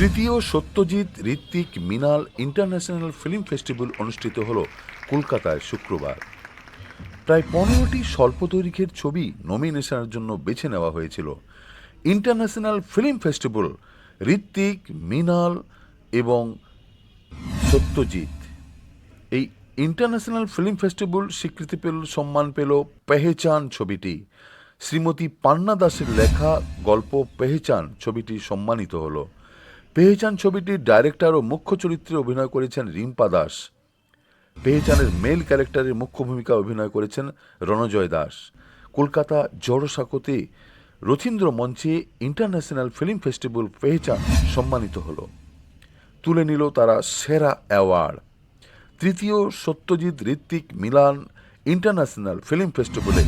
তৃতীয় সত্যজিৎ ঋত্বিক মিনাল international film festival অনুষ্ঠিত হল কলকাতায় শুক্রবার। প্রায় পনেরোটি স্বল্প দৈর্ঘ্যের ছবি নমিনেশনের জন্য বেছে নেওয়া হয়েছিল। ইন্টারন্যাশনাল ফিল্ম ফেস্টিভ্যাল ঋত্বিক, মিনাল এবং সত্যজিৎ। এই ইন্টারন্যাশনাল ফিল্ম ফেস্টিভ্যাল স্বীকৃতি পেল, সম্মান পেল পেহেচান ছবিটি। শ্রীমতী পান্না দাসের লেখা গল্প পেহেচান ছবিটি সম্মানিত হলো। পেহেচান ছবিটির ডাইরেক্টর ও মুখ্য চরিত্রে অভিনয় করেছেন রিম্পা দাস। পেহেচানের মেল ক্যারেক্টারের মুখ্য ভূমিকা অভিনয় করেছেন রণজয় দাস। কলকাতা জড়সাকোতে রথীন্দ্র মঞ্চে ইন্টারন্যাশনাল ফিল্ম ফেস্টিভ্যাল পেহেচান সম্মানিত হলো। তুলে নিল তারা সেরা অ্যাওয়ার্ড। তৃতীয় Satyajit Ritwik Milan international film ফেস্টিভ্যালে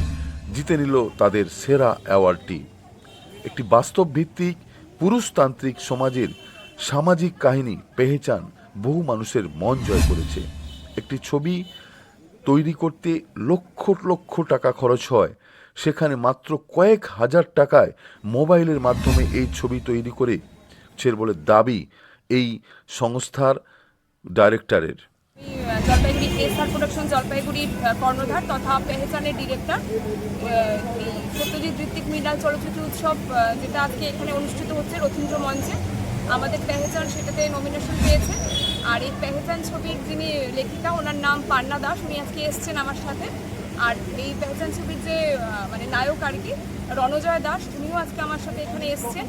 জিতে নিল তাদের সেরা অ্যাওয়ার্ডটি। একটি বাস্তব ভিত্তিক পুরুষতান্ত্রিক সমাজের সামাজিক কাহিনী, পেহেচান বহু মানুষের মন জয় করেছে। একটি ছবি তৈরি করতে লক্ষ লক্ষ টাকা খরচ হয়। সেখানে মাত্র কয়েক হাজার টাকায় মোবাইলের মাধ্যমে এই ছবি তৈরি করে ছের বলে দাবি এই সংস্থার ডাইরেক্টরের। জলপাইগুড়ি কর্ণধার তথা পেহেচানের ডিরেক্টর সত্যজিৎ ঋত্বিক মৃণাল চলচ্চিত্র উৎসব যেটা আজকে এখানে অনুষ্ঠিত হচ্ছে রথীন্দ্র মঞ্চে। আমাদের পেহেচান সেটাতে নমিনেশন পেয়েছে। আর এই পেহেচান ছবির যিনি লেখিকা, ওনার নাম পান্না দাস, উনি আজকে এসছেন আমার সাথে। আর এই পেহেচান ছবির যে মানে নায়ক আর কি, রণজয় দাস, উনিও আজকে আমার সাথে এখানে এসছেন।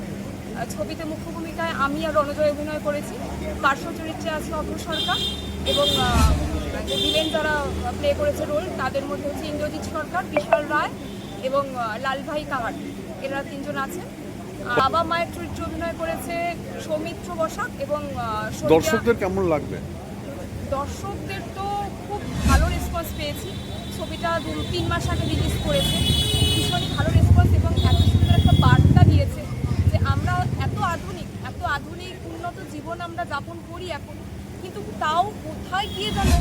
ছবিতে মুখ্য ভূমিকায় আমি আর রণজয় অভিনয় করেছি। পার্শ্ব চরিত্রে আছে অভ্র সরকার এবং ভিলেন যারা প্লে করেছে রোল তাদের মধ্যে হচ্ছে ইন্দ্রজিৎ সরকার, বিশাল রায় এবং লালভাই কাহার। এরা তিনজন আর বাবা মায়ের চরিত্রে অভিনয় করেছে সৌমিত্র বসাক এবং দর্শকদের কেমন লাগবে? দর্শকদের তো খুব ভালো রেসপন্স পেয়েছি। ছবিটা দু তিন মাস আগে রিলিজ করেছে। ভীষণই ভালো রেসপন্স এবং এত সুন্দর একটা বার্তা দিয়েছে যে আমরা এত আধুনিক এত আধুনিক উন্নত জীবন আমরা যাপন করি এখন কিন্তু তাও কোথায় গিয়ে যেন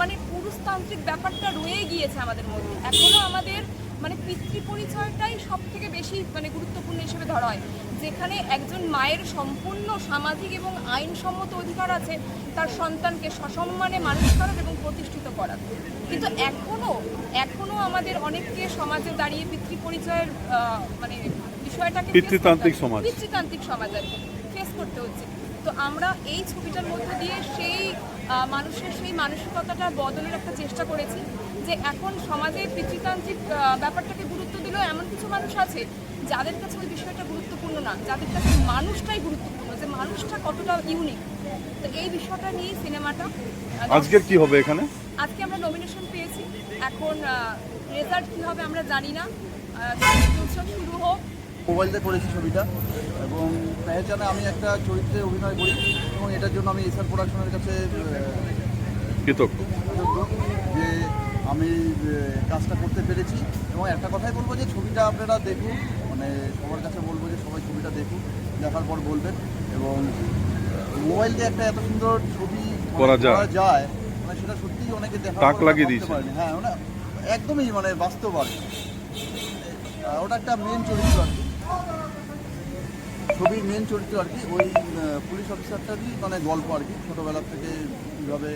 মানে পুরুষতান্ত্রিক ব্যাপারটা রয়ে গিয়েছে আমাদের মধ্যে। এখনও আমাদের মানে পিতৃ পরিচয়টাই সব থেকে বেশি মানে গুরুত্বপূর্ণ হিসেবে ধরা হয়। যেখানে একজন মায়ের সম্পূর্ণ সামাজিক এবং আইনসম্মত অধিকার আছে তার সন্তানকে সসম্মানে মানুষ করার এবং প্রতিষ্ঠিত করার। কিন্তু এখনও এখনও আমাদের অনেককে সমাজে দাঁড়িয়ে পিতৃ পরিচয়ের মানে বিষয়টাকে পিতৃতান্ত্রিক সমাজ। পিতৃতান্ত্রিক সমাজ আর ফেস করতে হচ্ছে। তো আমরা এই ছবিটার মধ্যে দিয়ে সেই মানুষের সেই মানসিকতাটা বদলের একটা চেষ্টা করেছি। যে এখন সমাজে পিতৃতান্ত্রিক ব্যাপারটাকে গুরুত্ব দিলেও এমন কিছু মানুষ আছে যাদের কাছে ওই বিষয়টা গুরুত্বপূর্ণ না যাদের কাছে মানুষটাই গুরুত্বপূর্ণ যে মানুষটা কতটা ইউনিক তো এই বিষয়টা নিয়েই সিনেমাটা আহ, আজকের কি হবে এখানে? আজকে আমরা নমিনেশন পেয়েছি। এখন রেজাল্ট কী হবে আমরা জানি না। উৎসব শুরু হোক। মোবাইলতে করেছি ছবিটা এবং পেহেচানে আমি একটা চরিত্রে অভিনয় করি এবং এটার জন্য আমি এসআর প্রোডাকশনের কাছে কৃতজ্ঞ যে আমি কাজটা করতে পেরেছি এবং একটা কথাই বলব যে ছবিটা আপনারা দেখুন মানে সবার কাছে বলব যে সবাই ছবিটা দেখুন দেখার পর বলবেন এবং মোবাইল দিয়ে একটা এত সুন্দর ছবি মানে করা যায়। যায় মানে সেটা সত্যিই অনেকে দেখা তাক লাগিয়ে দিয়েছে। হ্যাঁ মানে একদমই মানে বাস্তব আর। ওটা একটা মেন চরিত্র আর কি ছবির মেন চরিত্র আর কি, ওই পুলিশ অফিসারটারই মানে গল্প আর কি, ছোটোবেলার থেকে কীভাবে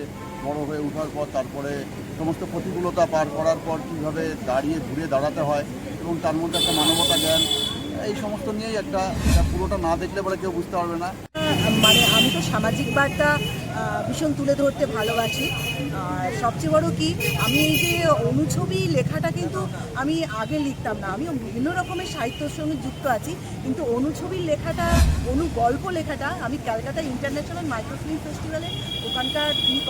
বড় হয়ে ওঠার পর, তারপরে সমস্ত প্রতিকূলতা পার করার পর কীভাবে দাঁড়িয়ে ঘুরে দাঁড়াতে হয় এবং তার মধ্যে একটা মানবতা জ্ঞান, এই সমস্ত নিয়েই একটা পুরোটা না দেখলে পরে কেউ বুঝতে পারবে না। মানে আমি তো সামাজিক বার্তা ভীষণ তুলে ধরতে ভালোবাসি। আর সবচেয়ে বড় কি, আমি এই যে অনুছবি লেখাটা কিন্তু আমি আগে লিখতাম না। আমি বিভিন্ন রকমের সাহিত্যর সঙ্গে যুক্ত আছি, কিন্তু অনুছবির লেখাটা, অনু গল্প লেখাটা আমি ক্যালকাটা ইন্টারন্যাশনাল মাইক্রোফিল্ম ফেস্টিভ্যালে ওখানকার যিনি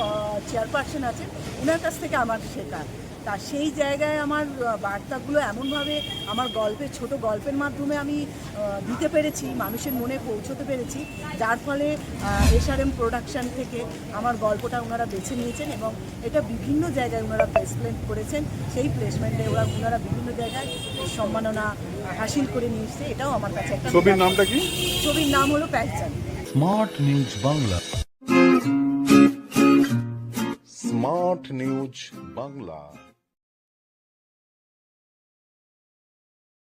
চেয়ারপারসন আছেন ওনার কাছ থেকে আমার শেখা তা সেই জায়গায় আমার বার্তাগুলো এমনভাবে আমার গল্পের, ছোট গল্পের মাধ্যমে আমি দিতে পেরেছি, মানুষের মনে পৌঁছতে পেরেছি, যার ফলে এসআরএম প্রোডাকশান থেকে আমার গল্পটা ওনারা বেছে নিয়েছেন এবং এটা বিভিন্ন জায়গায় ওনারা প্লেসমেন্ট করেছেন। সেই প্লেসমেন্টে ওরা ওনারা বিভিন্ন জায়গায় সম্মাননা হাসিল করে নিয়ে এসছে। এটাও আমার কাছে একটা ছবির নামটা কি? ছবির নাম হলো প্যাকচার। Smart news Bangla. Smart news Bangla.